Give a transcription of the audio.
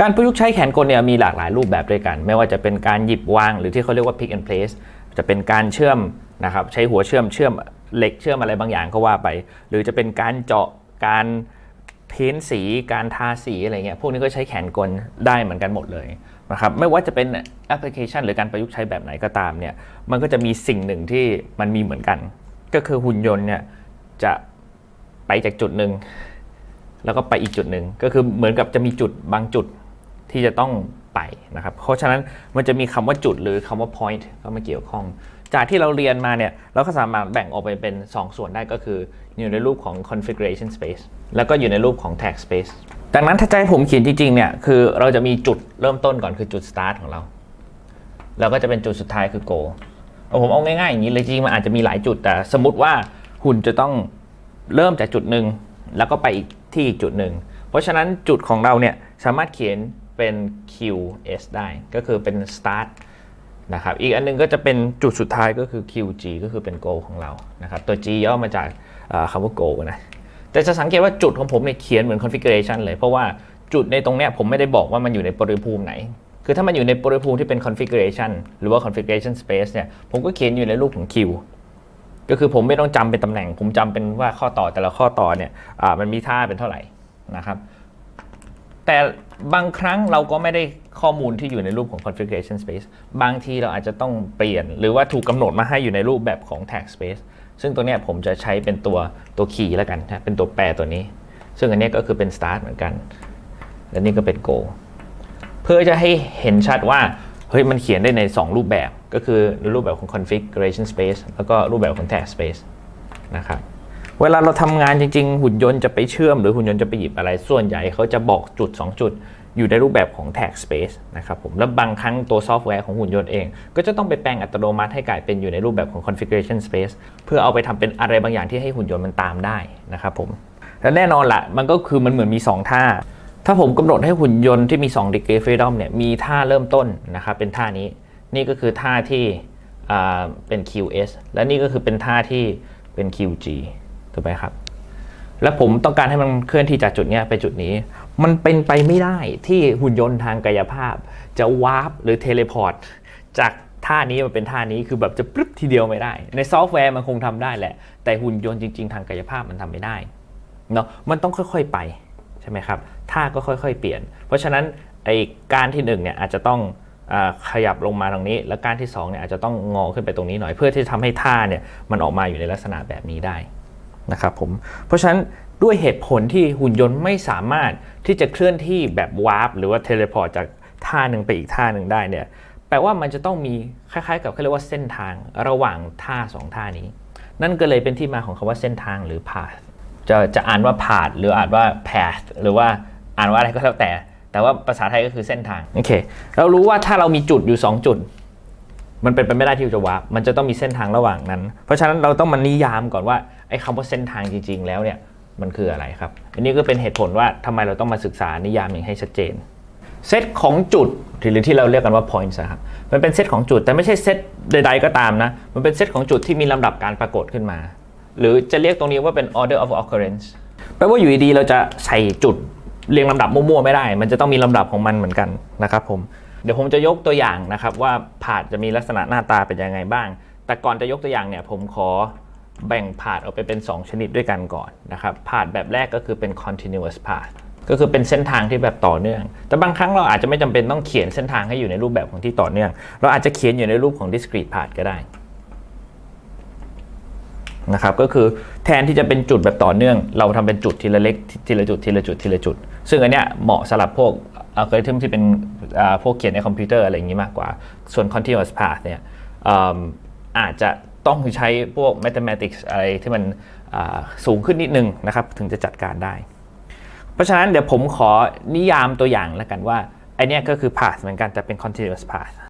การประยุกต์ใช้แขนกลเนี่ยมีหลากหลายรูปแบบด้วยกัน ไม่ว่าจะเป็นการหยิบวางหรือที่เขาเรียกว่า pick and place จะเป็นการเชื่อมนะครับใช้หัวเชื่อมเชื่อมเหล็กเชื่อมอะไรบางอย่างก็ว่าไป หรือจะเป็นการเจาะการเพ้นสีการทาสีอะไรเงี้ยพวกนี้ก็ใช้แขนกลได้เหมือนกันหมดเลยนะครับไม่ว่าจะเป็นแอปพลิเคชัน หรือการประยุกต์ใช้แบบไหนก็ตามเนี่ยมันก็จะมีสิ่งหนึ่งที่มันมีเหมือนกัน ก็คือหุ่นยนต์เนี่ยจะไปจากจุดหนึ่งแล้วก็ไปอีกจุดหนึ่งก็คือเหมือนกับจะมีจุดบางจุด ที่จะต้องไปนะครับ เพราะฉะนั้นมันจะมีคำว่าจุดหรือคำว่า point เข้ามาเกี่ยวข้อง จากที่เราเรียนมาเนี่ยเราก็สามารถแบ่งออกไปเป็น 2 ส่วนได้ก็คือ อยู่ในรูปของ configuration space แล้วก็อยู่ในรูปของ tag space ดังนั้นถ้าให้ผมเขียนจริงๆเนี่ยคือเราจะมีจุดเริ่มต้นก่อนคือจุด start ของเรา แล้วก็จะเป็นจุดสุดท้ายคือ go ผมเอาง่ายๆอย่างนี้เลยจริงๆมันอาจจะมีหลายจุดแต่สมมติว่าหุ่นจะต้องเริ่มจากจุดหนึ่งแล้วก็ไปอีกที่อีกจุดหนึ่งเพราะฉะนั้นจุดของเราเนี่ยสามารถเขียน เป็น QS ได้ก็คือเป็น start นะครับอีกอันหนึงก็จะเป็นจุดสุดท้ายก็คือ QG ก็คือเป็น goal ของเรานะครับตัว G ย่อมาจากคำว่า goal นะแต่จะสังเกตว่าจุดของผมเนี่ยเขียนเหมือน configuration เลย เพราะว่าจุดในตรงเนี้ยผมไม่ได้บอกว่ามันอยู่ในปริภูมิไหน คือถ้ามันอยู่ในปริภูมิที่เป็น configuration หรือว่า configuration space เนี่ยผมก็เขียนอยู่ในรูปของ Q ก็คือผมไม่ต้องจำเป็นตำแหน่ง ผมจำเป็นว่าข้อต่อแต่ละข้อต่อเนี่ยมันมีท่าเป็นเท่าไหร่นะครับ แต่บางครั้งเราก็ไม่ได้ข้อมูลที่อยู่ในรูปของ configuration space บางทีเราอาจจะต้องเปลี่ยน หรือว่าถูกกำหนดมาให้อยู่ในรูปแบบของ tag space ซึ่งตัวเนี้ยผมจะใช้เป็นตัวตัว key แล้วกันนะเป็นตัวแปรตัวนี้ ซึ่งอันนี้ก็คือเป็น start เหมือนกัน และนี่ก็เป็น go เพื่อจะให้เห็นชัดว่าเฮ้ยมันเขียนได้ใน 2 รูปแบบก็คือในรูปแบบของ configuration space แล้วก็รูปแบบของ tag space นะครับ เวลาเราทำงานจริง ๆ หุ่นยนต์จะไปเชื่อมหรือหุ่นยนต์จะไปหยิบอะไร ส่วนใหญ่เขาจะบอกจุด 2 จุด อยู่ในรูปแบบของ tag space นะครับผมแล้วบางครั้งตัวซอฟต์แวร์ของหุ่นยนต์เอง ก็จะต้องไปแปลงอัตโนมัติให้กลายเป็นอยู่ในรูปแบบของ configuration space เพื่อเอาไปทำเป็นอะไรบางอย่างที่ให้หุ่นยนต์มันตามได้นะครับผมและแน่นอนละมันก็คือมันเหมือนมี 2 ท่า ถ้าผมกำหนดให้หุ่นยนต์ที่มี2 degree freedom เนี่ยมีท่าเริ่มต้นนะครับเป็นท่านี้นี่ก็คือท่าที่เป็น QS และนี่ก็คือเป็นท่าที่เป็น QG ถูกไหมครับ แล้วผมต้องการให้มันเคลื่อนที่จากจุดนี้ไปจุดนี้ มันเป็นไปไม่ได้ที่หุ่นยนต์ทางกายภาพ จะวาร์ปหรือเทเลพอร์ตจากท่านี้มาเป็นท่านี้คือแบบจะปึ๊บทีเดียวไม่ได้ ในซอฟต์แวร์มันคงทำได้แหละ แต่หุ่นยนต์จริง ๆ ทางกายภาพมันทำไม่ได้เนาะมันต้องค่อยๆไปใช่ไหมครับท่าก็ค่อยๆ เปลี่ยน เพราะฉะนั้นไอการที่หนึ่งเนี่ยอาจจะต้องอขยับลงมาตรงนี้ แล้วการที่สองเนี่ยอาจจะต้องงอขึ้นไปตรงนี้หน่อยเพื่อที่จะทำให้ท่าเนี่ยมันออกมาอยู่ในลักษณะแบบนี้ได้ นะครับผมเพราะฉะนั้นด้วยเหตุผลที่หุ่นยนต์ไม่สามารถที่จะเคลื่อนที่แบบวาร์ปหรือว่าเทเลพอร์ตจากท่าหนึ่งไปอีกท่าหนึ่งได้เนี่ยแปลว่ามันจะต้องมีคล้ายๆ กับเขาเรียกว่าเส้นทางระหว่างท่าสองท่านี้ นั่นก็เลยเป็นที่มาของคำว่าเส้นทางหรือ path จะจะอ่านว่า path หรืออ่านว่า path หรือว่าอ่านว่าอะไรก็แล้วแต่ แต่ว่าภาษาไทยก็คือเส้นทางโอเคเรารู้ว่าถ้าเรามีจุดอยู่ 2 จุด มันเป็นไปไม่ได้ที่จะวาร์ปมันจะต้องมีเส้นทางระหว่างนั้น เพราะฉะนั้นเราต้องมานิยามก่อนว่าไอ้คำว่าเส้นทางจริง ๆ แล้วเนี่ยมันคืออะไรครับ อันนี้ก็เป็นเหตุผลว่าทำไมเราต้องมาศึกษานิยามอย่างให้ชัดเจน เซตของจุดหรือที่เราเรียกกันว่า points ครับ มันเป็นเซตของจุดแต่ไม่ใช่เซตใด ๆ ก็ตามนะ มันเป็นเซตของจุดที่มีลำดับการปรากฏขึ้นมา หรือจะเรียกตรงนี้ว่าเป็น order of occurrence แปลว่าอยู่ดีๆเราจะใส่จุดเรียงลำดับมั่วๆไม่ได้ มันจะต้องมีลำดับของมันเหมือนกันนะครับผม เดี๋ยวผมจะยกตัวอย่างนะครับว่าผาดจะมีลักษณะหน้าตาเป็นยังไงบ้าง แต่ก่อนจะยกตัวอย่างเนี่ยผมขอแบ่งผาดออกไปเป็น 2 ชนิดด้วยกันก่อนนะครับผาดแบบแรกก็คือเป็น continuous path ก็คือเป็นเส้นทางที่แบบต่อเนื่อง แต่บางครั้งเราอาจจะไม่จำเป็นต้องเขียนเส้นทางให้อยู่ในรูปแบบของที่ต่อเนื่อง เราอาจจะเขียนอยู่ในรูปของ discrete path ก็ได้นะครับก็คือแทนที่จะเป็นจุดแบบต่อเนื่อง เราทำเป็นจุดทีละเล็กทีละจุดทีละจุดทีละจุด ซึ่งอันเนี้ยเหมาะสำหรับพวก อัลกอริทึมที่เป็นพวกเขียนในคอมพิวเตอร์อะไรอย่างนี้มากกว่า ส่วน continuous path เนี่ยอาจจะต้องใช้พวก mathematics อะไรที่มันสูงขึ้นนิดนึงนะครับ ถึงจะจัดการได้ เพราะฉะนั้นเดี๋ยวผมขอนิยามตัวอย่างแล้วกันว่าไอเนี้ยก็คือ path เหมือนกันแต่เป็น continuous path